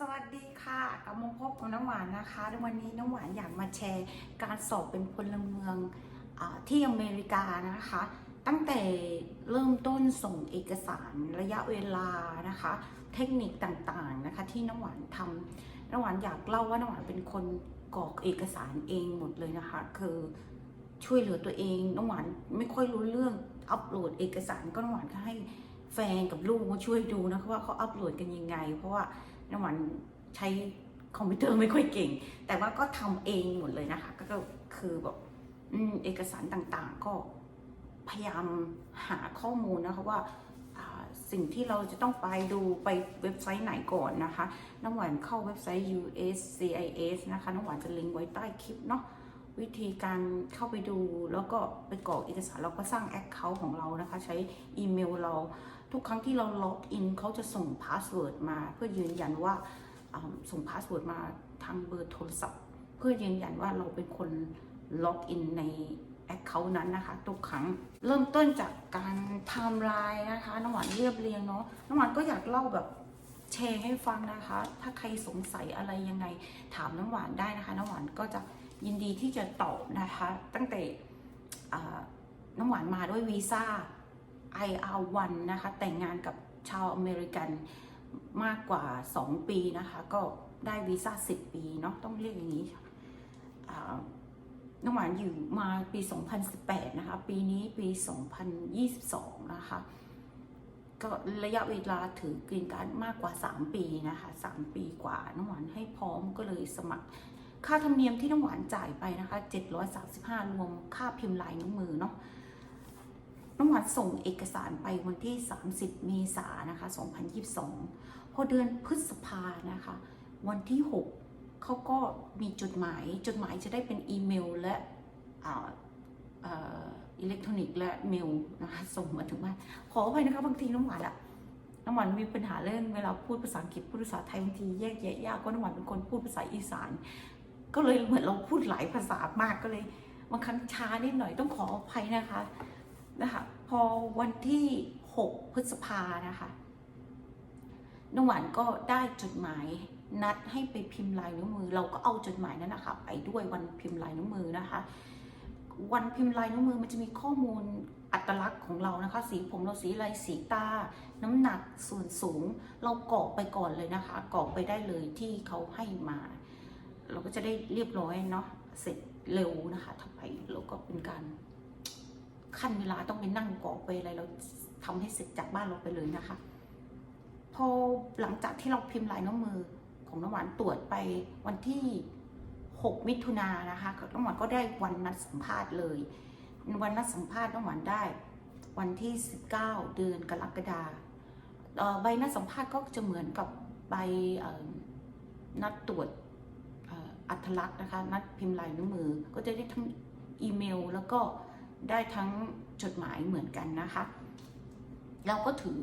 สวัสดีค่ะกลับมาพบกับน้ำหวานนะคะในวันนี้น้ำหวานอยากมาแชร์การสอบเป็นพลเมืองอที่อเมริกานะคะ ตั้งแต่เริ่มต้นส่งเอกสารระยะเวลานะคะ เทคนิคต่างๆนะคะ ที่น้ำหวานทำน้ำหวานอยากเล่าว่าน้ำหวานเป็นคนกรอกเอกสารเองหมดเลยนะคะ คือช่วยเหลือตัวเองน้ำหวานไม่ค่อยรู้เรื่องอัปโหลดเอกสารก็น้ำหวานก็ให้แฟนกับลูกมาช่วยดูนะคะว่าเขาอัปโหลดกันยังไง เพราะว่า น้ำหวานใช้คอมพิวเตอร์ไม่ค่อยเก่ง แต่ว่าก็ทำเองหมดเลยนะคะ ก็คือแบบเอกสารต่างๆ ก็พยายามหาข้อมูลนะคะว่าสิ่งที่เราจะต้องไปดูไปเว็บไซต์ไหนก่อนนะคะ น้ำหวานเข้าเว็บไซต์ USCIS นะคะ น้ำหวานจะลิงก์ไว้ใต้คลิปเนาะวิธีการเข้าไปดูแล้วก็ไปกรอกเอกสารเราก็สร้างแอคเคาท์ของเรานะคะ ใช้อีเมลเรา ทุกครั้งที่เราล็อกอินเขาจะส่งพาสเวิร์ดมา เพื่อยืนยันว่าาส่งพาสเวิร์ดมาทางเบอร์โทรศัพท์ เพื่อยืนยันว่าเราเป็นคนล็อกอินในแอคเคาท์นั้นนะคะทุกครั้งเริ่มต้นจากการไทม์ไลน์นะคะน้ำหวานเรียบเรียงเนาะน้ำหวานก็อยากเล่าแบบแชร์ให้ฟังนะคะ ถ้าใครสงสัยอะไรยังไงถามน้ำหวานได้นะคะ น้ำหวานก็จะยินดีที่จะตอบนะคะ ตั้งแต่น้ำหวานมาด้วยวีซ่า IR1 นะคะ แต่งงานกับชาวอเมริกันมากกว่า 2 ปีนะคะ ก็ได้วีซ่า 10 ปีเนาะต้องเรียกอย่างนี้น้ำหวานอยู่มาปี 2018 นะคะ ปีนี้ปี 2022 นะคะ ก็ระยะเวลาถือกรีนการ์ดมากกว่า 3 ปีนะคะ 3 ปีกว่า น้ำหวานให้พร้อมก็เลยสมัคร ค่าธรรมเนียมที่น้ำหวานจ่ายไปนะคะ 735 รวมค่าพิมพ์ลายนิ้วมือเนาะ น้ำหวานส่งเอกสารไปวันที่ 30 เมษายนนะคะ 2022 พอเดือนพฤษภานะคะ วันที่ 6 เขาก็มีจดหมาย จดหมายจะได้เป็นอีเมลและอิเล็กทรอนิกส์และเมลนะคะส่งมาถึงบ้านขออภัยนะคะบางทีน้ำหวานอะน้ำหวานมีปัญหาเรื่องเวลาพูดภาษาอังกฤษพูดภาษาไทยบางทีแยกแยะยากก็น้ำหวานเป็นคนพูดภาษาอีสาน ก็เลยเหมือนเราพูดหลายภาษามากก็เลยบางครั้งช้านิดหน่อยต้องขออภัยนะคะ นะคะพอวันที่ 6 พฤษภานะคะน้องหวานก็ได้จดหมายนัดให้ไปพิมพ์ลายนิ้วมือ เราก็เอาจดหมายนั้นนะคะไปด้วยวันพิมพ์ลายนิ้วมือนะคะ วันพิมพ์ลายนิ้วมือมันจะมีข้อมูลอัตลักษณ์ของเรานะคะ สีผมเราสีอะไรสีตา น้ำหนักส่วนสูง เรากรอกไปก่อนเลยนะคะกรอกไปได้เลยที่เขาให้มา เราก็จะได้เรียบร้อยเนาะเสร็จเร็วนะคะถ้าไปเราก็เป็นการ ขั้นเวลาต้องไปนั่งกรอกไปอะไรเราทำให้เสร็จจากบ้านเราไปเลยนะคะ พอหลังจากที่เราพิมพ์ลายนิ้วมือของน้ำหวานตรวจไปวันที่ 6 มิถุนายนนะคะน้ำหวานก็ได้วันนัดสัมภาษณ์เลย วันนัดสัมภาษณ์น้ำหวานได้ วันที่ 19 เดือนกรกฎาคมใบนัดสัมภาษณ์ก็จะเหมือนกับใบนัดตรวจอัตลักษณ์นะคะ นัดพิมพ์ลายนิ้วมือก็จะได้ทั้งอีเมล แล้วก็ ได้ทั้งจดหมายเหมือนกันนะคะ เราก็ถือ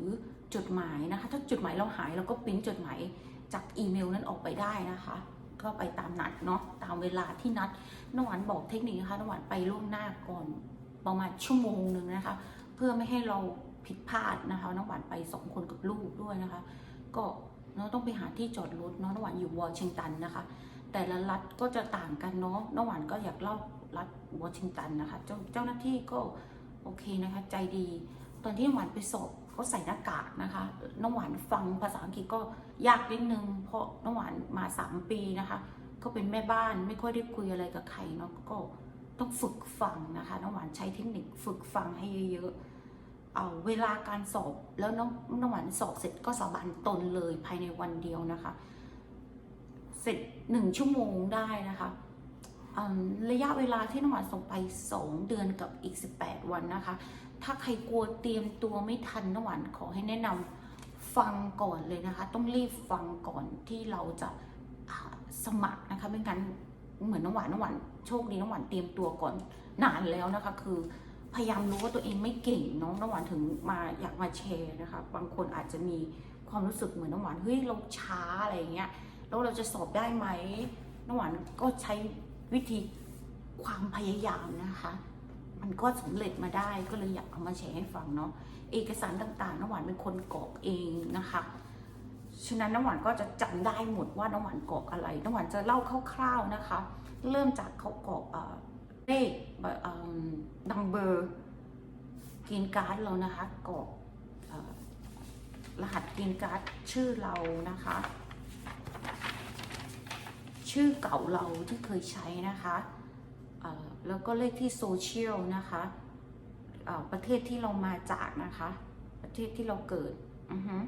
จดหมายนะคะ ถ้าจดหมายเราหายเราก็ปิ้นจดหมายจากอีเมลนั้นออกไปได้นะคะ ก็ไปตามนัดเนาะตามเวลาที่นัดน้องหวานบอกเทคนิคนะคะน้องหวานไปล่วงหน้าก่อนประมาณชั่วโมงหนึ่งนะคะ เพื่อไม่ให้เราผิดพลาดนะคะน้องหวานไปสองคนกับลูกด้วยนะคะ ก็เนาะต้องไปหาที่จอดรถเนาะน้องหวานอยู่วอชิงตันนะคะ แต่ละรัฐก็จะต่างกันเนาะน้องหวานก็อยากเล่า รัฐวอชิงตันนะคะเจ้าเจ้าหน้าที่ก็โอเคนะคะใจดี ตอนที่น้องหวานไปสอบเขาใส่หน้ากากนะคะน้องหวานฟังภาษาอังกฤษก็ยากนิดนึง เพราะน้องหวานมาสามปีนะคะก็เป็นแม่บ้านไม่ค่อยได้คุยอะไรกับใครเนาะก็ต้องฝึกฟังนะคะน้องหวานใช้เทคนิคฝึกฟังให้เยอะๆเอาเวลาการสอบแล้วน้องน้องหวานสอบเสร็จก็สาบานตนเลยภายในวันเดียวนะคะ เสร็จหนึ่งชั่วโมงได้นะคะ ระยะเวลาที่น้องหวานส่งไป 2 เดือนกับอีก 18 วันนะคะ ถ้าใครกลัวเตรียมตัวไม่ทันน้องหวานขอให้แนะนำฟังก่อนเลยนะคะ ต้องรีบฟังก่อนที่เราจะสมัครนะคะไม่งั้นเหมือนน้องหวานน้องหวานโชคดีน้องหวานเตรียมตัวก่อนนานแล้วนะคะ คือพยายามรู้ว่าตัวเองไม่เก่งน้องน้องหวานถึงมาอยากมาแชร์นะคะ บางคนอาจจะมีความรู้สึกเหมือนน้องหวานเฮ้ยเราช้าอะไรอย่างเงี้ยแล้วเราจะสอบได้ไหมน้ำหวานก็ใช้ วิธีความพยายามนะคะ มันก็สำเร็จมาได้ก็เลยอยากเอามาแชร์ให้ฟังเนาะเอกสารต่างๆน้ำหวานเป็นคนกรอกเองนะคะฉะนั้นน้ำหวานก็จะจำได้หมดว่าน้ำหวานกรอกอะไรน้ำหวานจะเล่าคร่าวๆนะคะ เริ่มจากเขากรอกเลขนัมเบอร์กินการ์ดเรานะคะกรอกรหัสกินการ์ดชื่อเรานะคะ ชื่อเก่าเราที่เคยใช้นะคะแล้วก็เลขที่โซเชียลนะคะประเทศที่เรามาจากนะคะ ประเทศที่เราเกิดอือฮึ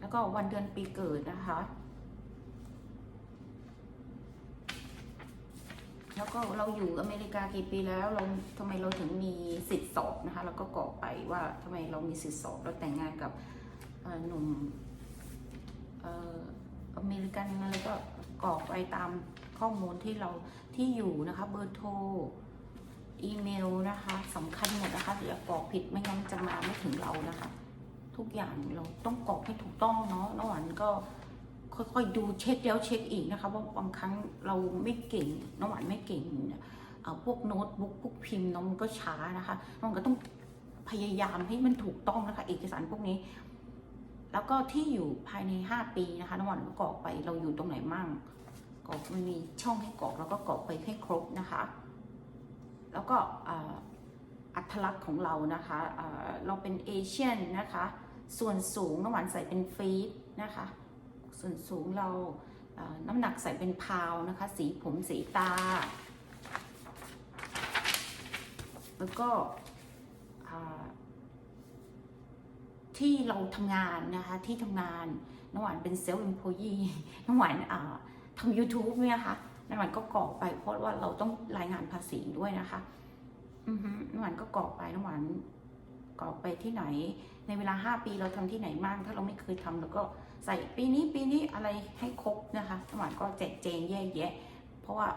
แล้วก็วันเดือนปีเกิดนะคะ แล้วก็เราอยู่อเมริกากี่ปีแล้วเราทำไมเราถึงมีสิทธิ์สอบนะคะเราก็กรอกไปว่าทำไมเรามีสิทธิ์สอบเราแต่งงานกับหนุ่ม อเมริกันอะไรก็กรอกไปตามข้อมูลที่เราที่อยู่นะคะ เบอร์โทรอีเมลนะคะสำคัญหมดนะคะอย่ากรอกผิดไม่งั้นจะมาไม่ถึงเรานะคะ ทุกอย่างเราต้องกรอกให้ถูกต้องเนาะน้องหวานก็ค่อยๆดูเช็คแล้วเช็คอีกนะคะว่าบางครั้งเราไม่เก่งน้องหวานไม่เก่งเอ่อพวกโน้ตบุ๊กพวกพิมพ์น้องมันก็ช้านะคะน้องก็ต้องพยายามให้มันถูกต้องนะคะ เอกสารพวกนี้ แล้วก็ที่อยู่ภายใน 5 ปีนะคะน้องหวานก็กรอกไปเราอยู่ตรงไหนมั่งกรอกมันมีช่องให้กรอกแล้วก็กรอกไปให้ครบนะคะ แล้วก็อัตลักษณ์ของเรานะคะเราเป็นเอเชียนนะคะ ส่วนสูงน้ำหวานใส่เป็นฟีตนะคะ ส่วนสูงเราน้ำหนักใส่เป็นพาวนะคะ สีผมสีตา แล้วก็อ่า ที่เราทำงานนะคะที่ทำงานน้ำหวานเป็นเซลล์ e m p l o y e e น้ำหวานทำ YouTube เนี่ยค่ะน้ำหวานก็กรอกไปเพราะว่าเราต้องรายงานภาษีด้วยนะคะอือฮึน้ำหวานก็กรอกไปน้ำหวานกรอกไปที่ไหน ในเวลา 5 ปีเราทำที่ไหนบ้างถ้าเราไม่เคยทำเราก็ใส่ปีนี้ปีนี้อะไรให้ครบนะคะน้ำหวานก็แจกแจงแยกแยะ เพราะว่า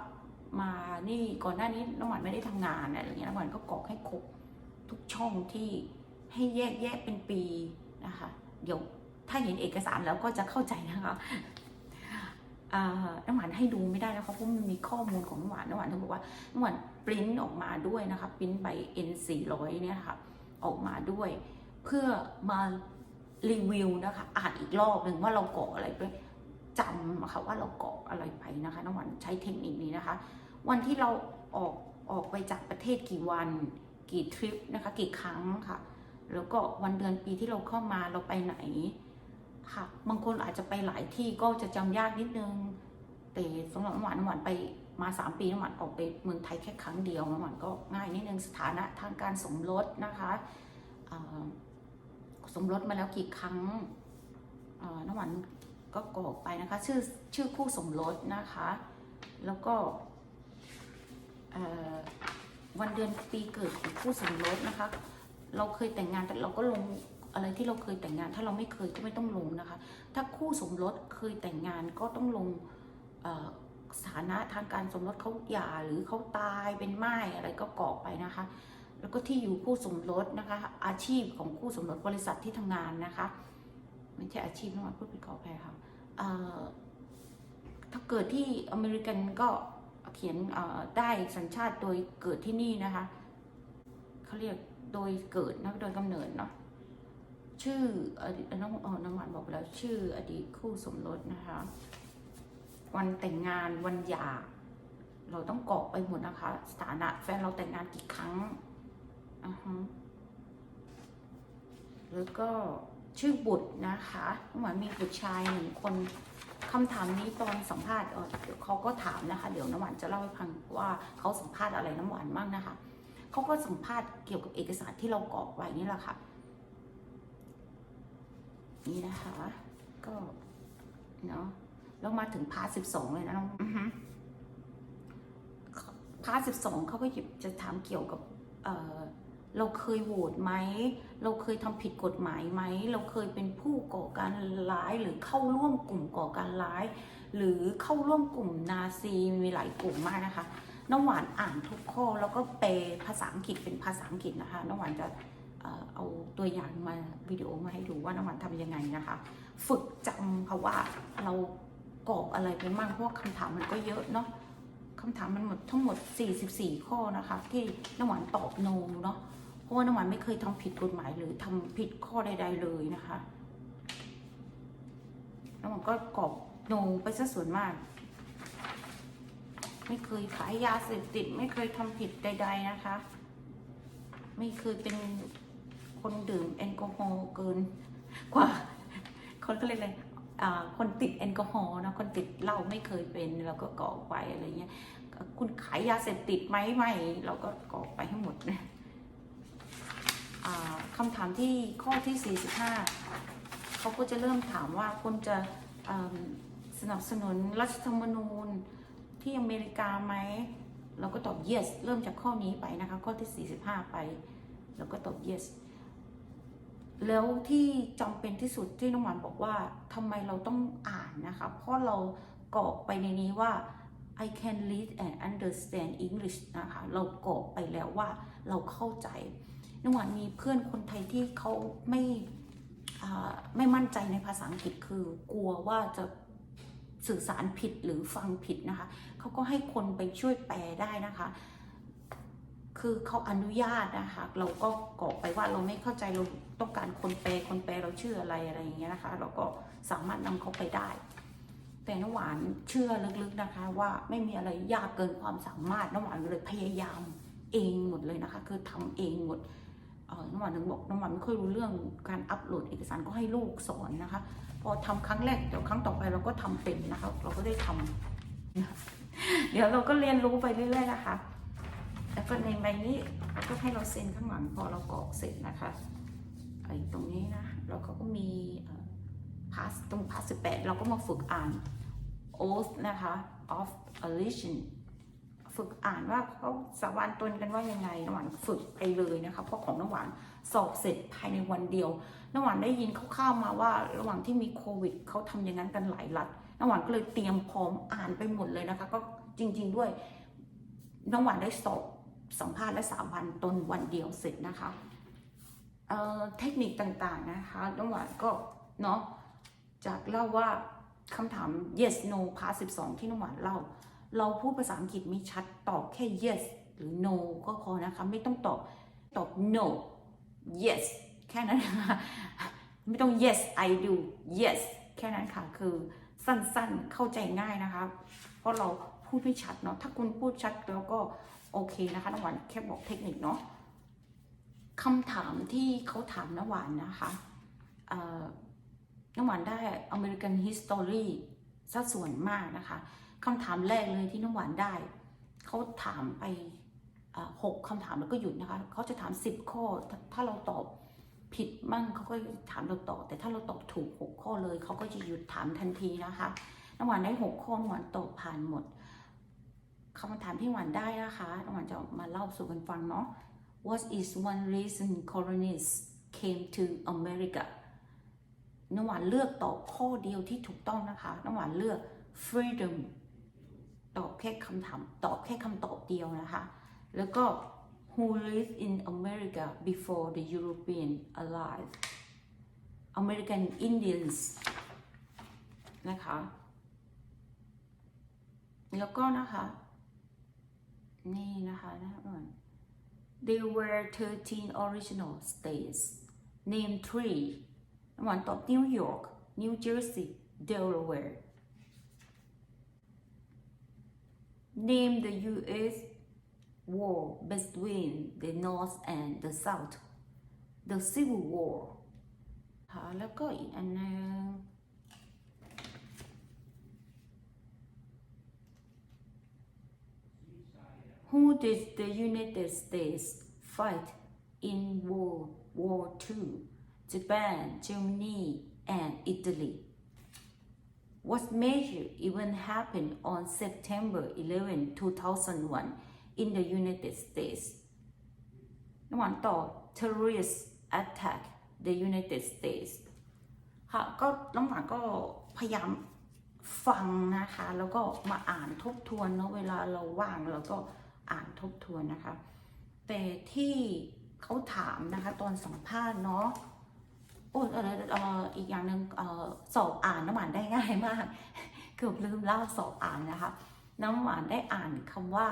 มานี่ก่อนหน้านี้น้ำหวานไม่ได้ทำงานอะไรอย่างเงี้ยน้ำหวานก็กรอกให้ครบทุกช่องที่ ให้แยกแยะเป็นปีนะคะ เดี๋ยวถ้าเห็นเอกสารแล้วก็จะเข้าใจนะคะน้ำหวานให้ดูไม่ได้นะคะเพราะมันมีข้อมูลของน้ำหวานน้ำหวานต้องบอกว่าน้ำหวานปริ้นออกมาด้วยนะคะปริ้นใบ N 4 0 0เนี่ยค่ะออกมาด้วย เพื่อมารีวิวนะคะอ่านอีกรอบหนึ่งว่าเราเกรอกอะไรไปจำอะค่ะว่าเราเกรอกอะไรไปนะคะน้ำหวานใช้เทคนิคนี้นะคะ วันที่เราออกออกไปจากประเทศกี่วัน กี่ทริปนะคะ กี่ครั้งค่ะ แล้วก็วันเดือนปีที่เราเข้ามาเราไปไหนค่ะ บางคนอาจจะไปหลายที่ก็จะจำยากนิดนึง แต่สำหรับน้ำหวานหวานไปมาสามปีน้ำหวานออกไปเมืองไทยแค่ครั้งเดียวน้ำหวานก็ง่ายนิดนึงสถานะทางการสมรสนะคะสมรสมาแล้วกี่ครั้งน้ำหวานก็กรอกไปนะคะ ชื่อชื่อคู่สมรสนะคะ แล้วก็วันเดือนปีเกิดของคู่สมรสนะคะ เราเคยแต่งงานแต่เราก็ลงอะไรที่เราเคยแต่งงาน ถ้าเราไม่เคยก็ไม่ต้องลงนะคะ ถ้าคู่สมรสเคยแต่งงานก็ต้องลงสถานะทางการสมรสเขาหย่าหรือเขาตายเป็นไม้อะไรก็กรอกไปนะคะ แล้วก็ที่อยู่คู่สมรสนะคะ อาชีพของคู่สมรสบริษัทที่ทำงานนะคะไม่ใช่อาชีพนะมันพูดผิดขออภัยค่ะถ้าเกิดที่อเมริกันก็เขียนได้สัญชาติโดยเกิดที่นี่นะคะเขาเรียก โดยเกิดนะโดยกำเนิดเนาะชื่ออดีตน้องอ๋อน้องหวานบอกไปแล้วชื่ออดีตคู่สมรสนะคะ วันแต่งงานวันหย่าเราต้องกรอกไปหมดนะคะ สถานะแฟนเราแต่งงานกี่ครั้งอือฮึแล้วก็ชื่อบุตรนะคะเหมือนมีบุตรชายหนึ่งคนคำถามนี้ตอนสัมภาษณ์เออเดี๋ยวเขาก็ถามนะคะ เดี๋ยวน้ำหวานจะเล่าให้ฟังว่าเขาสัมภาษณ์อะไรน้ำหวานบ้างนะคะ เขาก็สัมภาษณ์เกี่ยวกับเอกสารที่เรากรอกไว้นี่แหละค่ะ นี่นะคะ ก็เนาะแล้วมาถึงพาร์ทสิบสองเลยนะน้องอือฮึพาร์ทสิบสองเขาก็หยิบจะถามเกี่ยวกับเอ่อเราเคยโหวตไหม เราเคยทำผิดกฎหมายไหม เราเคยเป็นผู้ก่อการร้ายหรือเข้าร่วมกลุ่มก่อการร้าย หรือเข้าร่วมกลุ่มนาซีมีหลายกลุ่มมากนะคะ น้องหวานอ่านทุกข้อแล้วก็แปลภาษาอังกฤษเป็นภาษาอังกฤษนะคะ น้องหวานจะเอาตัวอย่างมาวิดีโอมาให้ดูว่าน้องหวานทำยังไงนะคะ ฝึกจำค่ะว่าเรากรอกอะไรไปบ้างเพราะคำถามมันก็เยอะเนาะคำถามมันหมดทั้งหมด 44 ข้อนะคะ ที่น้ำหวานตอบโนเนาะเพราะว่าน้ำหวานไม่เคยทำผิดกฎหมายหรือทำผิดข้อใด ๆ เลยนะคะแล้วมันก็กรอกโนไปซะส่วนมาก ไม่เคยขายยาเสพติด ไม่เคยทำผิดใด ๆนะคะ ไม่เคยเป็นคนดื่มแอลกอฮอล์เกิน กว่าคนก็เลยกอะไรคนติดแอลกอฮอล์นะคนติดเหล้าไม่เคยเป็นเราก็กรอไปอะไรเงี้ยคุณขายยาเสพติดไหมไม่เราก็กรอไปให้หมดนะคำถามที่ข้อที่ 45 เขาก็จะเริ่มถามว่าคุณจะสนับสนุนรัฐธรรมนูญ ที่อเมริกาไหมเราก็ตอบ yes เริ่มจากข้อนี้ไปนะคะ ข้อที่ 45 ไป เราก็ตอบ yes แล้วที่จำเป็นที่สุดที่น้องหวานบอกว่าทำไมเราต้องอ่านนะคะ เพราะเรากรอกไปในนี้ว่า I can read and understand English นะคะ เรากรอกไปแล้วว่าเราเข้าใจน้องหวานมีเพื่อนคนไทยที่เขาไม่ไม่มั่นใจในภาษาอังกฤษคือกลัวว่าจะ สื่อสารผิดหรือฟังผิดนะคะ เขาก็ให้คนไปช่วยแปลได้นะคะ คือเขาอนุญาตนะคะ เราก็กรอกไปว่าเราไม่เข้าใจเราต้องการคนแปลคนแปลเราชื่ออะไรอะไรอย่างเงี้ยนะคะ เราก็สามารถนำเขาไปได้ แต่น้ำหวานเชื่อลึกๆนะคะ ว่าไม่มีอะไรยากเกินความสามารถน้ำหวานเลยพยายามเองหมดเลยนะคะ คือทำเองหมด เอ่อน้ำหวานถึงบอกน้ำหวานไม่ค่อยรู้เรื่องการอัปโหลดเอกสารก็ให้ลูกสอนนะคะ พอทำครั้งแรกเดี๋ยวครั้งต่อไปเราก็ทำเป็นนะคะ เราก็ได้ทำเดี๋ยวเราก็เรียนรู้ไปเรื่อยๆนะคะ แล้วก็ในใบนี้ก็ให้เราเซ็นข้างหลังพอเรากรอกเสร็จนะคะไอ้ตรงนี้นะเราก็มีพาสตรงพาสสิบแปดเราก็มาฝึกอ่าน oath นะคะ of allegiance ฝึกอ่านว่าเขาสาบานตนกันว่ายังไงน้ำหวานฝึกไปเลยนะคะเพราะของน้ำหวานสอบเสร็จภายในวันเดียวน้ำหวานได้ยินคร่าวๆมาว่าระหว่างที่มีโควิดเขาทำอย่างนั้นกันหลายรัฐน้ำหวานก็เลยเตรียมพร้อมอ่านไปหมดเลยนะคะ ก็จริง ๆ ด้วยน้ำหวานได้สอบสัมภาษณ์และสามวันตนวันเดียวเสร็จนะคะเเทคนิคต่างๆนะคะน้ำหวานก็เนาะจากเล่าว่าคำถาม yes no part 12 ที่น้ำหวานเล่า เราพูดภาษาอังกฤษไม่ชัดตอบแค่ yes หรือ no ก็พอนะคะ ไม่ต้องตอบตอบ no yes แค่นั้นนะคะไม่ต้อง yes I do yes แค่นั้นค่ะ คือสั้นๆเข้าใจง่ายนะคะ เพราะเราพูดไม่ชัดเนาะถ้าคุณพูดชัดแล้วก็โอเคนะคะน้ำหวานแค่บอกเทคนิคเนาะคำถามที่เขาถามน้ำหวานนะคะเอ่อน้ำหวานได้ American History ซะส่วนมากนะคะ คำถามแรกเลยที่น้ำหวานได้เขาถามไปหกคำถามแล้วก็หยุดนะคะเขาจะถามสิบข้อถ้าถ้าเราตอบผิดมั่งเขาก็ถามเราต่อ แต่ถ้าเราตอบถูกหกข้อเลยเขาก็จะหยุดถามทันทีนะคะน้ำหวานได้หกข้อน้ำหวานตอบผ่านหมดคำถามที่หวานได้นะคะน้ำหวานจะมาเล่าสู่กันฟังเนาะ What is one reason colonists came to America น้ำหวานเลือกตอบข้อเดียวที่ถูกต้องนะคะน้ำหวานเลือก freedom ตอบแค่คำถาม ตอบแค่คำตอบเดียวนะคะ แล้วก็ who lived in America before the European arrived American Indians นะคะ แล้วก็นะคะ นี่นะคะนะคะก่อน There were 13 original states name three น้ำหวานตอบ New York New Jersey Delaware Name the U.S. war between the North and the South the Civil War ค่ะแล้วก็อีกอันนึง Who did the United States fight in World War II? Japan, Germany, and Italy. What major event happened on September 11, 2001 in the United States? น้ำหวานตอ terrorist attack the United States ค่ะก็น้ำหวานก็พยายามฟังนะคะ แล้วก็มาอ่านทบทวนเนาะเวลาเราว่างเราก็อ่านทบทวนนะคะ แต่ที่เขาถามนะคะตอนสัมภาษณ์เนาะ อ้เอออีกอย่างหนึ่งสอบอ่านน้ำหวานได้ง่ายมาก เกือบลืมเล่าสอบอ่านนะคะ น้ำหวานได้อ่านคำว่า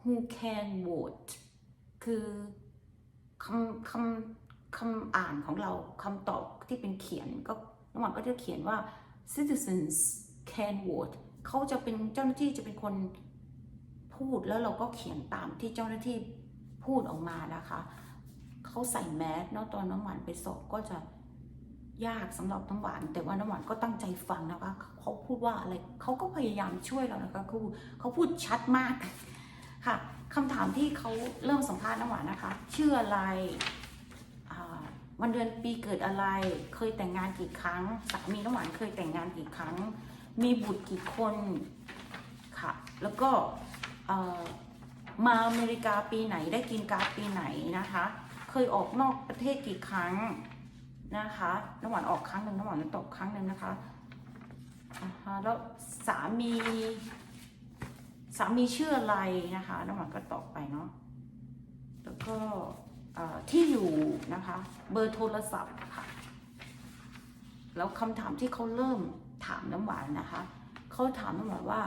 who can vote คือคำคำคำอ่านของเราคำตอบที่เป็นเขียนก็น้ำหวานก็จะเขียนว่า citizens can vote เขาจะเป็นเจ้าหน้าที่จะเป็นคนพูดแล้วเราก็เขียนตามที่เจ้าหน้าที่พูดออกมานะคะ เขาใส่แมสเนาะตอนน้ำหวานไปสอบก็จะยากสำหรับน้ำหวาน แต่ว่าน้ำหวานก็ตั้งใจฟังนะคะเขาพูดว่าอะไรเขาก็พยายามช่วยเรานะคะคือเขาพูดชัดมากค่ะคำถามที่เขาเริ่มสัมภาษณ์น้ำหวานนะคะ ชื่ออะไรวันเดือนปีเกิดอะไร เคยแต่งงานกี่ครั้งสามีน้ำหวานเคยแต่งงานกี่ครั้ง มีบุตรกี่คนค่ะ แล้วก็มาอเมริกาปีไหนได้กินการ์ดปีไหนนะคะ เคยออกนอกประเทศกี่ครั้งนะคะน้ำหวานออกครั้งหนึ่งน้ำหวานตกครั้งหนึ่งนะคะอ่าฮะแล้วสามีสามีชื่ออะไรนะคะน้ำหวานก็ตอบไปเนาะแล้วก็ที่อยู่นะคะ เบอร์โทรศัพท์ค่ะ แล้วคำถามที่เขาเริ่มถามน้ำหวานนะคะเขาถามน้ำหวานว่า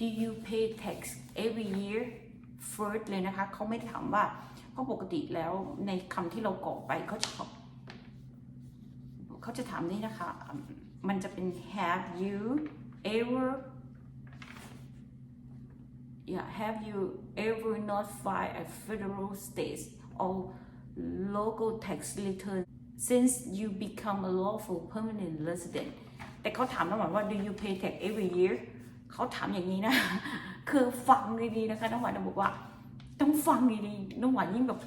do you pay tax every year first เลยนะคะเขาไม่ได้ถามว่าเพราะปกติแล้วในคำที่เรากรอกไปเขาจะเขาจะถามนี่นะคะ มันจะเป็น have you ever yeah have you ever not filed a federal state or local tax return since you become a lawful permanent resident แต่เขาถามน้ำหวาว่า do you pay tax every year เขาถามอย่างนี้นะ คือฟังดีๆนะคะน้ำหวานบอกว่า ต้องฟังดีๆน้ำหวานยิ่งแบบ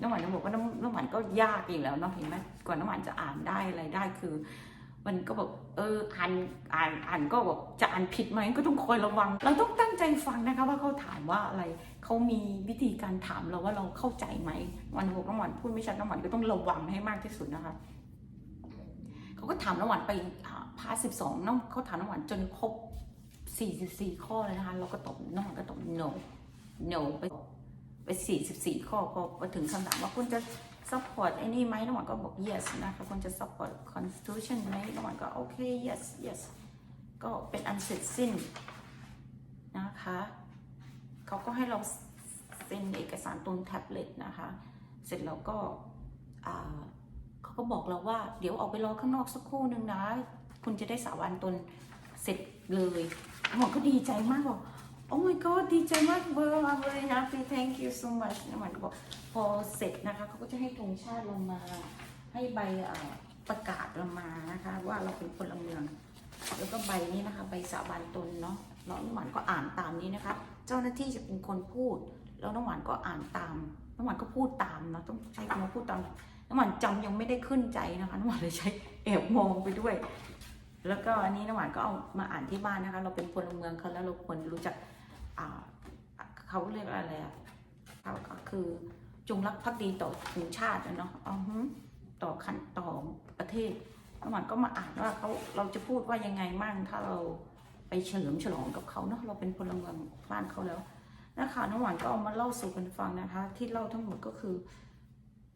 น้ำหวานบอกว่าน้ำน้ำหวานก็ยากอีกแล้วเนาะเห็นไหมกว่าน้ำหวานจะอ่านได้อะไรได้คือ มันก็แบบเอออ่านอ่านอ่านก็แบบจะอ่านผิดไหมก็ต้องคอยระวัง เราต้องตั้งใจฟังนะคะว่าเขาถามว่าอะไรเขามีวิธีการถามเราว่าเราเข้าใจไหมวันบอกน้ำหวานพูดไม่ชัดน้ำหวานก็ต้องระวังให้มากที่สุดนะคะเขาก็ถามน้ำหวานไปพาสิบสองน้องเขาถามน้ำหวานจนครบ สี่สิบสี่ข้อเลยนะคะเราก็ตอบน้ำหวานก็ตอบ no no ไปไป 44 ข้อพอมาถึงคำถามว่าคุณจะ support ไอ้นี่ไหมน้องหวานก็บอก yes นะคะคุณจะ support constitution ไหมน้องหวานก็โอเค yes yes ก็เป็นอันเสร็จสิ้นนะคะเขาก็ให้เราเซ็นเอกสารตรงแท็บเล็ตนะคะ เสร็จแล้วก็เขาก็บอกเราว่าเดี๋ยวออกไปรอข้างนอกสักครู่หนึ่งนะ คุณจะได้สาบานตนเสร็จเลย หมอก็ดีใจมากบอก Oh my god ดีใจมาก well I'm very happy thank you so much น้ำหวานบอกพอเสร็จนะคะเขาก็จะให้ธงชาติเรามา ให้ใบประกาศเรามานะคะ ว่าเราเป็นพลเมือง แล้วก็ใบนี้นะคะ ใบสาบานตนเนาะแล้วน้ำหวานก็อ่านตามนี้นะคะ เจ้าหน้าที่จะเป็นคนพูด แล้วน้ำหวานก็อ่านตามน้ำหวานก็พูดตามนะต้องใช้คำว่าพูดตามน้ำหวานจำยังไม่ได้ขึ้นใจนะคะน้ำหวานเลยใช้แอบมองไปด้วย แล้วก็อันนี้น้ำหวานก็เอามาอ่านที่บ้านนะคะ เราเป็นพลเมืองเขาแล้วเราควรรู้จักเขาเรียกอะไรอะเขาก็คือจงรักภักดีต่อถึงชาติเนาะอือต่อขันต่อประเทศน้ำหวานก็มาอ่านว่าเขาเราจะพูดว่ายังไงมั่งถ้าเราไปเฉลิมฉลองกับเขาเนาะเราเป็นพลเมืองบ้านเขาแล้วนะคะน้ำหวานก็เอามาเล่าสู่กันฟังนะคะ ที่เล่าทั้งหมดก็คือ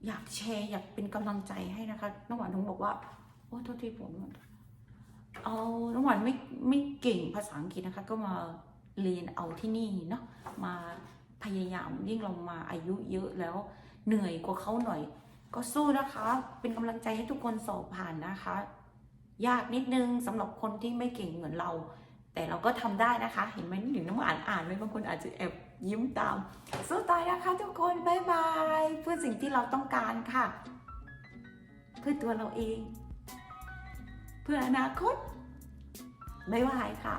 อยากแชร์อยากเป็นกำลังใจให้นะคะน้ำหวานถึงบอกว่าโอ้โทษทีผม เอาน้ำหวานไม่ไม่เก่งภาษาอังกฤษนะคะ ก็มาเรียนเอาที่นี่เนาะมาพยายามยิ่งเรามาอายุเยอะแล้วเหนื่อยกว่าเขาหน่อย ก็สู้นะคะ เป็นกำลังใจให้ทุกคนสอบผ่านนะคะ ยากนิดนึงสำหรับคนที่ไม่เก่งเหมือนเรา แต่เราก็ทำได้นะคะ เห็นไหมหนึ่งน้ำอ่านอ่านไว้บางคนอาจจะแอบยิ้มตาม สู้ตายนะคะทุกคนบายบายเพื่อสิ่งที่เราต้องการค่ะ เพื่อตัวเราเอง เพื่ออนาคตบายบายค่ะ